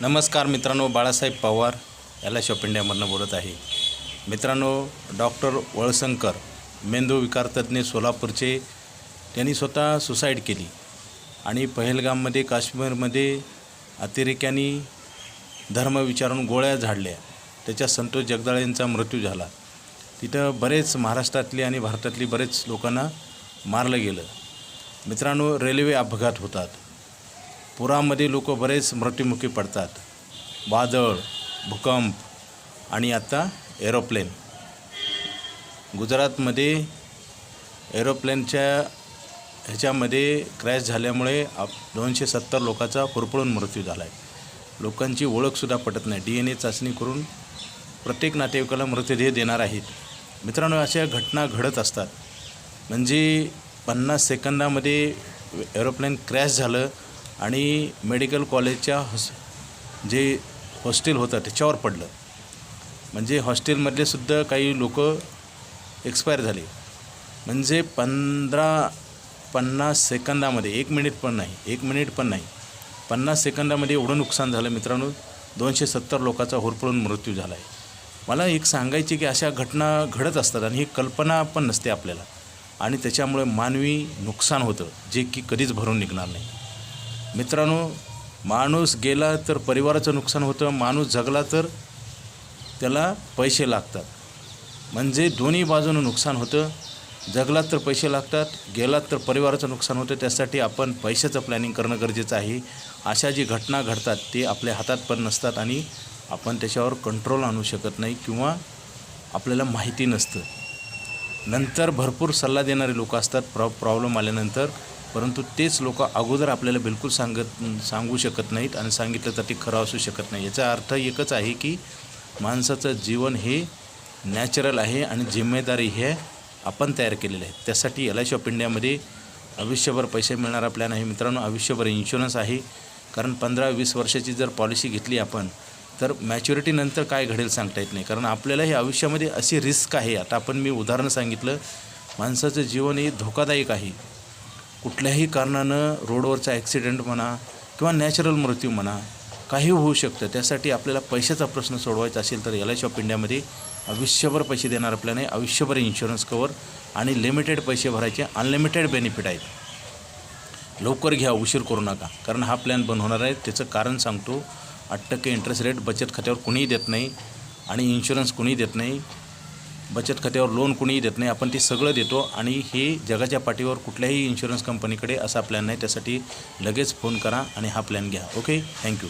नमस्कार मित्रांनो बाळासाहेब पवार याला शॉप इंडियामधनं बोलत आहे. मित्रांनो डॉक्टर वळसंकर मेंदू विकारतज्ञ सोलापूरचे त्यांनी स्वतः सुसाईड केली. आणि पहलगाममध्ये काश्मीरमध्ये अतिरेक्यांनी धर्म विचारून गोळ्या झाडल्या. त्याच्या संतोष जगदाळे यांचा मृत्यू झाला. तिथं बरेच महाराष्ट्रातली आणि भारतातली बरेच लोकांना मारलं गेलं. मित्रांनो रेल्वे अपघात होतात. पुरामध्ये लोक बरेच मृत्युमुखी पडतात. वादळ भूकंप आणि आता एरोप्लेन. गुजरातमध्ये एरोप्लेनच्या ह्याच्यामध्ये क्रॅश झाल्यामुळे आप दोनशे सत्तर लोकांचा होरपळून मृत्यू झाला आहे लोकांची ओळखसुद्धा पटत नाही. डी एन ए चाचणी करून प्रत्येक नातेवाईकाला मृतदेह देणार आहेत. मित्रांनो अशा घटना घडत असतात. म्हणजे पन्नास सेकंदामध्ये एरोप्लेन क्रॅश झालं आणि मेडिकल कॉलेजच्या हॉस जे हॉस्टेल होतं त्याच्यावर पडलं. म्हणजे हॉस्टेलमधले सुद्धा काही लोक एक्सपायर झाले. म्हणजे पंधरा पन्नास सेकंदामध्ये एक मिनिट पण नाही एक मिनिट पण नाही पन्नास सेकंदामध्ये एवढं नुकसान झालं मित्रांनो दोनशे सत्तर लोकांचा होरपळून मृत्यू झाला आहे मला एक सांगायची की अशा घटना घडत असतात आणि ही कल्पना पण नसते आपल्याला. आणि त्याच्यामुळे मानवी नुकसान होतं जे की कधीच भरून निघणार नाही. मित्रांनो माणूस गेला तर परिवाराचं नुकसान होतं माणूस जगला तर त्याला पैसे लागतात. म्हणजे दोन्ही बाजूनं नुकसान होतं. जगलात तर पैसे लागतात गेलात तर परिवाराचं नुकसान होतं. त्यासाठी आपण पैशाचं प्लॅनिंग करणं गरजेचं आहे. अशा जी घटना घडतात ते आपल्या हातात पण नसतात आणि आपण त्याच्यावर कंट्रोल आणू शकत नाही किंवा आपल्याला माहिती नसतं. नंतर भरपूर सल्ला देणारे लोक असतात. प्रॉ प्रॉब्लेम आल्यानंतर परंतु तेच लोक अगोदर आपल्याला बिलकुल सांगत सांगू शकत नाहीत आणि सांगितलं तर ते खरं असू शकत नाही. याचा अर्थ एकच आहे की माणसाचं जीवन हे नॅचरल आहे आणि जिम्मेदारी हे आपण तयार केलेलं आहे. त्यासाठी एल आय सी ऑफ इंडियामध्ये आयुष्यभर पैसे मिळणारा प्लॅन आहे. मित्रांनो आयुष्यभर इन्शुरन्स आहे. कारण पंधरा वीस वर्षाची जर पॉलिसी घेतली आपण तर मॅच्युरिटीनंतर काय घडेल सांगता येत नाही. कारण आपल्याला हे आयुष्यामध्ये अशी रिस्क आहे. आता आपण मी उदाहरण सांगितलं. माणसाचं जीवन हे धोकादायक आहे. कुठल्याही कारणानं रोडवरचा ॲक्सिडेंट म्हणा किंवा नॅचरल मृत्यू म्हणा काही होऊ शकतं. त्यासाठी आपल्याला पैशाचा प्रश्न सोडवायचा असेल तर एल आय ऑफ इंडियामध्ये आयुष्यभर पैसे देणार प्लॅन आहे आयुष्यभर इन्शुरन्स कवर आणि लिमिटेड पैसे भरायचे अनलिमिटेड बेनिफिट आहेत. लवकर घ्या उशीर करू नका. कारण हा प्लॅन बंद होणार आहे. त्याचं कारण सांगतो आठ टक्के इंटरेस्ट रेट बचत खात्यावर कुणीही देत नाही आणि इन्शुरन्स कुणीही देत नाही. बचत खात्यावर लोन कुणीही देत नाही आपण ते सगळं देतो आणि हे जगाच्या पाठीवर कुठल्याही इन्शुरन्स कंपनीकडे असा प्लॅन नाही. त्यासाठी लगेच फोन करा आणि हा प्लॅन घ्या. Okay thank you